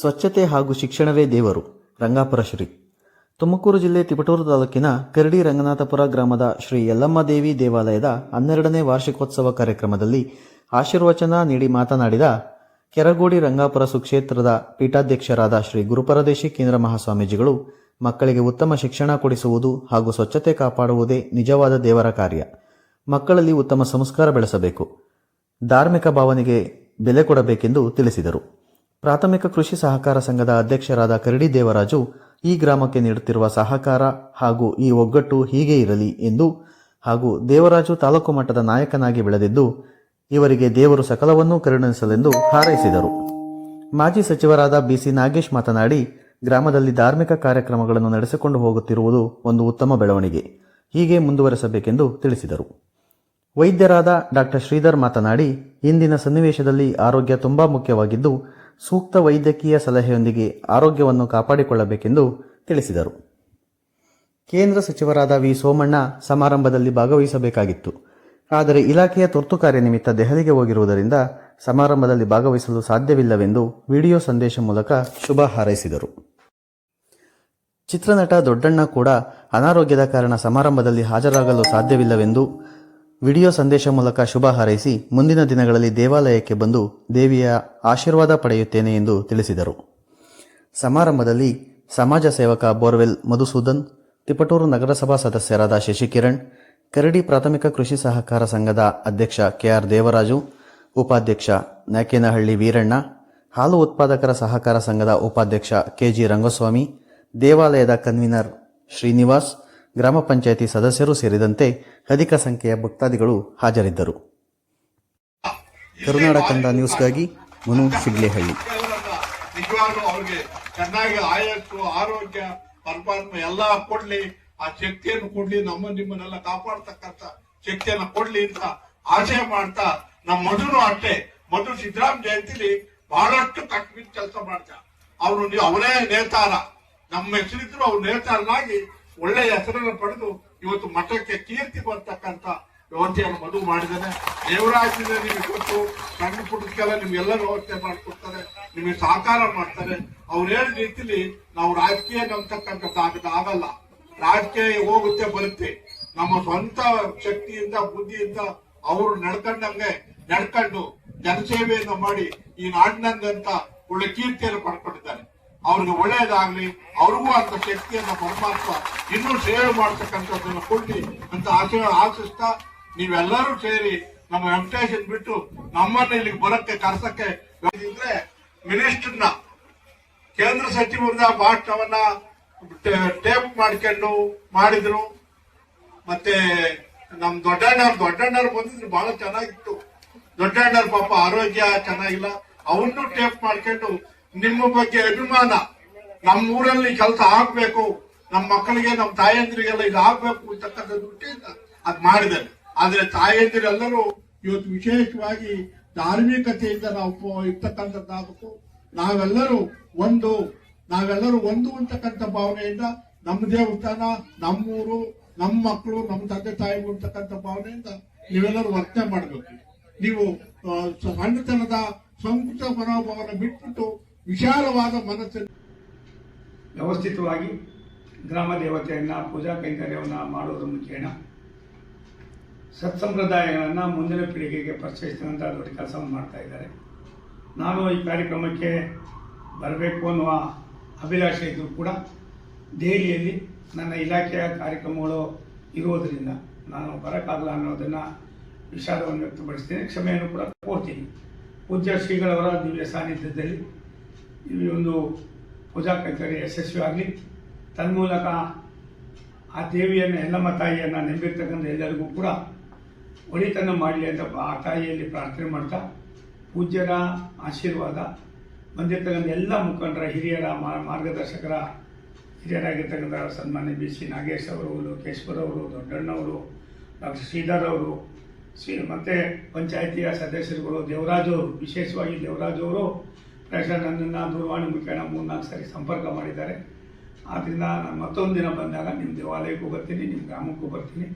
ಸ್ವಚ್ಛತೆ ಹಾಗೂ ಶಿಕ್ಷಣವೇ ದೇವರು. ರಂಗಾಪುರ ಶ್ರೀ. ತುಮಕೂರು ಜಿಲ್ಲೆ ತಿಪಟೂರು ತಾಲೂಕಿನ ಕರಡಿ ರಂಗನಾಥಪುರ ಗ್ರಾಮದ ಶ್ರೀ ಯಲ್ಲಮ್ಮ ದೇವಿ ದೇವಾಲಯದ ಹನ್ನೆರಡನೇ ವಾರ್ಷಿಕೋತ್ಸವ ಕಾರ್ಯಕ್ರಮದಲ್ಲಿ ಆಶೀರ್ವಚನ ನೀಡಿ ಮಾತನಾಡಿದ ಕೆರಗೋಡಿ ರಂಗಾಪುರ ಸುಕ್ಷೇತ್ರದ ಪೀಠಾಧ್ಯಕ್ಷರಾದ ಶ್ರೀ ಗುರುಪರದೇಶಿ ಕೇಂದ್ರ ಮಹಾಸ್ವಾಮೀಜಿಗಳು, ಮಕ್ಕಳಿಗೆ ಉತ್ತಮ ಶಿಕ್ಷಣ ಕೊಡಿಸುವುದು ಹಾಗೂ ಸ್ವಚ್ಛತೆ ಕಾಪಾಡುವುದೇ ನಿಜವಾದ ದೇವರ ಕಾರ್ಯ. ಮಕ್ಕಳಲ್ಲಿ ಉತ್ತಮ ಸಂಸ್ಕಾರ ಬೆಳೆಸಬೇಕು. ಧಾರ್ಮಿಕ ಭಾವನೆಗೆ ಬೆಲೆ ಕೊಡಬೇಕೆಂದು ತಿಳಿಸಿದರು. ಪ್ರಾಥಮಿಕ ಕೃಷಿ ಸಹಕಾರ ಸಂಘದ ಅಧ್ಯಕ್ಷರಾದ ಕರಡಿ ದೇವರಾಜು ಈ ಗ್ರಾಮಕ್ಕೆ ನೀಡುತ್ತಿರುವ ಸಹಕಾರ ಹಾಗೂ ಈ ಒಗ್ಗಟ್ಟು ಹೀಗೆ ಇರಲಿ ಎಂದು ಹಾಗೂ ದೇವರಾಜು ತಾಲೂಕು ಮಟ್ಟದ ನಾಯಕನಾಗಿ ಬೆಳೆದಿದ್ದು, ಇವರಿಗೆ ದೇವರು ಸಕಲವನ್ನೂ ಕರುಣಿಸಲೆಂದು ಹಾರೈಸಿದರು. ಮಾಜಿ ಸಚಿವರಾದ ಬಿಸಿ ನಾಗೇಶ್ ಮಾತನಾಡಿ, ಗ್ರಾಮದಲ್ಲಿ ಧಾರ್ಮಿಕ ಕಾರ್ಯಕ್ರಮಗಳನ್ನು ನಡೆಸಿಕೊಂಡು ಹೋಗುತ್ತಿರುವುದು ಒಂದು ಉತ್ತಮ ಬೆಳವಣಿಗೆ. ಹೀಗೆ ಮುಂದುವರೆಸಬೇಕೆಂದು ತಿಳಿಸಿದರು. ವೈದ್ಯರಾದ ಡಾಕ್ಟರ್ ಶ್ರೀಧರ್ ಮಾತನಾಡಿ, ಇಂದಿನ ಸನ್ನಿವೇಶದಲ್ಲಿ ಆರೋಗ್ಯ ತುಂಬಾ ಮುಖ್ಯವಾಗಿದ್ದು ಸೂಕ್ತ ವೈದ್ಯಕೀಯ ಸಲಹೆಯೊಂದಿಗೆ ಆರೋಗ್ಯವನ್ನು ಕಾಪಾಡಿಕೊಳ್ಳಬೇಕೆಂದು ತಿಳಿಸಿದರು. ಕೇಂದ್ರ ಸಚಿವರಾದ ವಿ. ಸೋಮಣ್ಣ ಸಮಾರಂಭದಲ್ಲಿ ಭಾಗವಹಿಸಬೇಕಾಗಿತ್ತು. ಆದರೆ ಇಲಾಖೆಯ ತುರ್ತು ಕಾರ್ಯ ನಿಮಿತ್ತ ದೆಹಲಿಗೆ ಹೋಗಿರುವುದರಿಂದ ಸಮಾರಂಭದಲ್ಲಿ ಭಾಗವಹಿಸಲು ಸಾಧ್ಯವಿಲ್ಲವೆಂದು ವಿಡಿಯೋ ಸಂದೇಶ ಮೂಲಕ ಶುಭ ಹಾರೈಸಿದರು. ಚಿತ್ರನಟ ದೊಡ್ಡಣ್ಣ ಕೂಡ ಅನಾರೋಗ್ಯದ ಕಾರಣ ಸಮಾರಂಭದಲ್ಲಿ ಹಾಜರಾಗಲು ಸಾಧ್ಯವಿಲ್ಲವೆಂದು ವಿಡಿಯೋ ಸಂದೇಶ ಮೂಲಕ ಶುಭ ಹಾರೈಸಿ ಮುಂದಿನ ದಿನಗಳಲ್ಲಿ ದೇವಾಲಯಕ್ಕೆ ಬಂದು ದೇವಿಯ ಆಶೀರ್ವಾದ ಪಡೆಯುತ್ತೇನೆ ಎಂದು ತಿಳಿಸಿದರು. ಸಮಾರಂಭದಲ್ಲಿ ಸಮಾಜ ಸೇವಕ ಬೋರ್ವೆಲ್ ಮಧುಸೂದನ್, ತಿಪಟೂರು ನಗರಸಭಾ ಸದಸ್ಯರಾದ ಶಶಿಕಿರಣ್, ಕರಡಿ ಪ್ರಾಥಮಿಕ ಕೃಷಿ ಸಹಕಾರ ಸಂಘದ ಅಧ್ಯಕ್ಷ ಕೆಆರ್ ದೇವರಾಜು, ಉಪಾಧ್ಯಕ್ಷ ನ್ಯಾಕೇನಹಳ್ಳಿ ವೀರಣ್ಣ, ಹಾಲು ಉತ್ಪಾದಕರ ಸಹಕಾರ ಸಂಘದ ಉಪಾಧ್ಯಕ್ಷ ಕೆಜಿ ರಂಗಸ್ವಾಮಿ, ದೇವಾಲಯದ ಕನ್ವೀನರ್ ಶ್ರೀನಿವಾಸ್ ಗ್ರಾಮ ಪಂಚಾಯಿತಿ ಸದಸ್ಯರು ಸೇರಿದಂತೆ ಅಧಿಕ ಸಂಖ್ಯೆಯ ಭಕ್ತಾದಿಗಳು ಹಾಜರಿದ್ದರು. ಕರುನಾಡ ಕಂದ ನ್ಯೂಸ್ಗಾಗಿ ಮನು ಶಿಗ್ಲೆಹಳ್ಳಿ. ಅವ್ರಿಗೆ ಚೆನ್ನಾಗಿ ಆಯಸ್ಸು, ಆರೋಗ್ಯ, ಪರಮಾತ್ಮ ಎಲ್ಲ ಕೊಡ್ಲಿ, ಆ ಶಕ್ತಿಯನ್ನು ಕೊಡ್ಲಿ, ನಮ್ಮ ನಿಮ್ಮನ್ನೆಲ್ಲ ಕಾಪಾಡ್ತಕ್ಕಂತ ಶಕ್ತಿಯನ್ನ ಕೊಡ್ಲಿ ಅಂತ ಆಶಯ ಮಾಡ್ತಾ ನಮ್ಮ ಮಧುನು ಅಷ್ಟೇ, ಮಧು ಸಿದ್ದರಾಮ್ ಜಯಂತಿಲಿ ಬಹಳಷ್ಟು ಕಟ್ಟುಬಿಟ್ಟು ಕೆಲಸ ಮಾಡ್ತಾ. ಅವರು ಅವರೇ ನೇತಾರ. ನಮ್ಮ ಹೆಸರಿದ್ರು ಅವ್ರು ನೇತಾರನಾಗಿ ಒಳ್ಳೆಯ ಹೆಸರನ್ನು ಪಡೆದು ಇವತ್ತು ಮಠಕ್ಕೆ ಕೀರ್ತಿ ಬರ್ತಕ್ಕಂತ ವ್ಯವಸ್ಥೆಯನ್ನು ಮದುವೆ ಮಾಡಿದ್ದಾನೆ. ದೇವರಾಜಿನ ನಿಮಗೆ ಗೊತ್ತು, ಸಣ್ಣ ಪುಟ್ಟಕ್ಕೆಲ್ಲ ನಿಮ್ಗೆಲ್ಲ ವ್ಯವಸ್ಥೆ ಮಾಡಿಕೊಡ್ತಾರೆ, ನಿಮಗೆ ಸಹಕಾರ ಮಾಡ್ತಾರೆ. ಅವ್ರು ಹೇಳಿದ ರೀತಿಲಿ ನಾವು ರಾಜಕೀಯ ನಂಬತಕ್ಕಂಥದ್ದು ಆಗಲ್ಲ. ರಾಜಕೀಯ ಹೋಗುತ್ತೆ, ಬರುತ್ತೆ. ನಮ್ಮ ಸ್ವಂತ ಶಕ್ತಿಯಿಂದ, ಬುದ್ಧಿಯಿಂದ ಅವರು ನಡ್ಕೊಂಡಂಗೆ ನಡ್ಕೊಂಡು ಜನಸೇವೆಯನ್ನು ಮಾಡಿ ಈ ನಾಡಿನಂದಂತ ಒಳ್ಳೆ ಕೀರ್ತಿಯನ್ನು ಪಡ್ಕೊಂಡಿದ್ದಾರೆ. ಅವ್ರಿಗೆ ಒಳ್ಳೆಯದಾಗ್ಲಿ ಅವ್ರಿಗೂ ಅಂತ ಶಕ್ತಿಯನ್ನ ಪರಮಾತ್ಮ ಇನ್ನೂ ಸೇವೆ ಮಾಡ್ತಕ್ಕಂಥದ್ದನ್ನು ಕೊಟ್ಟಿ ಅಂತ ಆಶಯ ಆಶಿಸ್ತಾ ನೀವೆಲ್ಲರೂ ಸೇರಿ ನಮ್ಮ ವೆಂಕಟೇಶನ್ ಬಿಟ್ಟು ನಮ್ಮನ್ನ ಇಲ್ಲಿಗೆ ಬರಕ್ಕೆ, ಕರ್ಸಕ್ಕೆ ಇದ್ರೆ ಮಿನಿಸ್ಟರ್ನ ಕೇಂದ್ರ ಸಚಿವರದ ಭಾಷಣವನ್ನ ಟೇಪ್ ಮಾಡ್ಕೊಂಡು ಮಾಡಿದ್ರು. ಮತ್ತೆ ನಮ್ ದೊಡ್ಡಣ್ಣ ದೊಡ್ಡಣ್ಣವ್ರು ಬಂದಿದ್ರು ಬಹಳ ಚೆನ್ನಾಗಿತ್ತು. ದೊಡ್ಡಣ್ಣವ್ರ ಪಾಪ ಆರೋಗ್ಯ ಚೆನ್ನಾಗಿಲ್ಲ. ಅವನ್ನೂ ಟೇಪ್ ಮಾಡ್ಕೊಂಡು ನಿಮ್ಮ ಬಗ್ಗೆ ಅಭಿಮಾನ. ನಮ್ಮ ಊರಲ್ಲಿ ಕೆಲಸ ಆಗ್ಬೇಕು. ನಮ್ಮ ಮಕ್ಕಳಿಗೆ, ನಮ್ಮ ತಾಯಂದಿರಿಗೆಲ್ಲ ಇದು ಆಗ್ಬೇಕು ಅಂತಕ್ಕಂಥ ದೃಷ್ಟಿಯಿಂದ ಅದು ಮಾಡಿದ್ದಾರೆ ಆದ್ರೆ ತಾಯಂದಿರೆಲ್ಲರೂ ಇವತ್ತು ವಿಶೇಷವಾಗಿ ಧಾರ್ಮಿಕತೆಯಿಂದ ನಾವು ಇರ್ತಕ್ಕಂಥದ್ದಾಗಬೇಕು ನಾವೆಲ್ಲರೂ ಒಂದು ನಾವೆಲ್ಲರೂ ಒಂದು ಅಂತಕ್ಕಂಥ ಭಾವನೆಯಿಂದ ನಮ್ಮ ದೇವಸ್ಥಾನ, ನಮ್ಮೂರು, ನಮ್ಮ ಮಕ್ಕಳು, ನಮ್ಮ ತಂದೆ ತಾಯಿಗಳು ಅಂತಕ್ಕಂಥ ಭಾವನೆಯಿಂದ ನೀವೆಲ್ಲರೂ ವರ್ತನೆ ಮಾಡಬೇಕು. ನೀವು ಸಣ್ಣತನದ ಸಂಕುಟ ಮನೋಭಾವನ ಬಿಟ್ಬಿಟ್ಟು ವಿಶಾಲವಾದ ಮನಸ್ಸನ್ನು ವ್ಯವಸ್ಥಿತವಾಗಿ ಗ್ರಾಮ ದೇವತೆಯನ್ನು, ಪೂಜಾ ಕೈಂಕರ್ಯವನ್ನು ಮಾಡೋದ್ರ ಮುಖೇನ. ಸತ್ಸಂಪ್ರದಾಯಗಳನ್ನು ಮುಂದಿನ ಪೀಳಿಗೆಗೆ ಪರಿಚಯಿಸಿದಂಥ ದೊಡ್ಡ ಕೆಲಸವನ್ನು ಮಾಡ್ತಾ ಇದ್ದಾರೆ. ನಾನು ಈ ಕಾರ್ಯಕ್ರಮಕ್ಕೆ ಬರಬೇಕು ಅನ್ನುವ ಅಭಿಲಾಷೆ ಇದ್ದರೂ ಕೂಡ ದೆಹಲಿಯಲ್ಲಿ ನನ್ನ ಇಲಾಖೆಯ ಕಾರ್ಯಕ್ರಮಗಳು ಇರುವುದರಿಂದ ನಾನು ಬರೋಕ್ಕಾಗಲ್ಲ ಅನ್ನೋದನ್ನು ವಿಷಾದವನ್ನು ವ್ಯಕ್ತಪಡಿಸ್ತೀನಿ. ಕ್ಷಮೆಯನ್ನು ಕೂಡ ಕೋರ್ತೀನಿ. ಪೂಜ್ಯ ಶ್ರೀಗಳವರ ದಿವ್ಯ ಸಾನ್ನಿಧ್ಯದಲ್ಲಿ ಈ ಒಂದು ಪೂಜಾ ಕೈಂಕರ್ಯ ಯಶಸ್ವಿಯಾಗಲಿ ತನ್ಮೂಲಕ ಆ ದೇವಿಯನ್ನು, ಎಲ್ಲಮ್ಮ ತಾಯಿಯನ್ನು ನಂಬಿರ್ತಕ್ಕಂಥ ಎಲ್ಲರಿಗೂ ಕೂಡ ಒಳಿತನ ಮಾಡಲಿ ಅಂತ ಆ ತಾಯಿಯಲ್ಲಿ ಪ್ರಾರ್ಥನೆ ಮಾಡ್ತಾ, ಪೂಜ್ಯರ ಆಶೀರ್ವಾದ, ಬಂದಿರ್ತಕ್ಕಂಥ ಎಲ್ಲ ಮುಖಂಡರ, ಹಿರಿಯರ ಮಾರ್ಗದರ್ಶಕರ, ಹಿರಿಯರಾಗಿರ್ತಕ್ಕಂಥ ಸನ್ಮಾನ್ಯ ಬಿ ಸಿ ನಾಗೇಶ್ ಅವರು ಲೋಕೇಶ್ವರ್ ಅವರು, ದೊಡ್ಡಣ್ಣವರು, ಡಾಕ್ಟರ್ ಶ್ರೀಧರ್ ಅವರು, ಶ್ರೀ ಮತ್ತು ಪಂಚಾಯಿತಿಯ ಸದಸ್ಯರುಗಳು, ದೇವರಾಜ್ ಅವರು, ವಿಶೇಷವಾಗಿ ದೇವರಾಜ್ ಅವರು ಪ್ರಾಯಶಃ ನನ್ನನ್ನು ದೂರವಾಣಿ ಮುಖೇನ ಮೂರ್ನಾಲ್ಕು ಸಾರಿ ಸಂಪರ್ಕ ಮಾಡಿದ್ದಾರೆ. ಆದ್ದರಿಂದ ನಾನು ಮತ್ತೊಂದು ದಿನ ಬಂದಾಗ ನಿಮ್ಮ ದೇವಾಲಯಕ್ಕೂ ಬರ್ತೀನಿ ನಿಮ್ಮ ಗ್ರಾಮಕ್ಕೂ ಬರ್ತೀನಿ.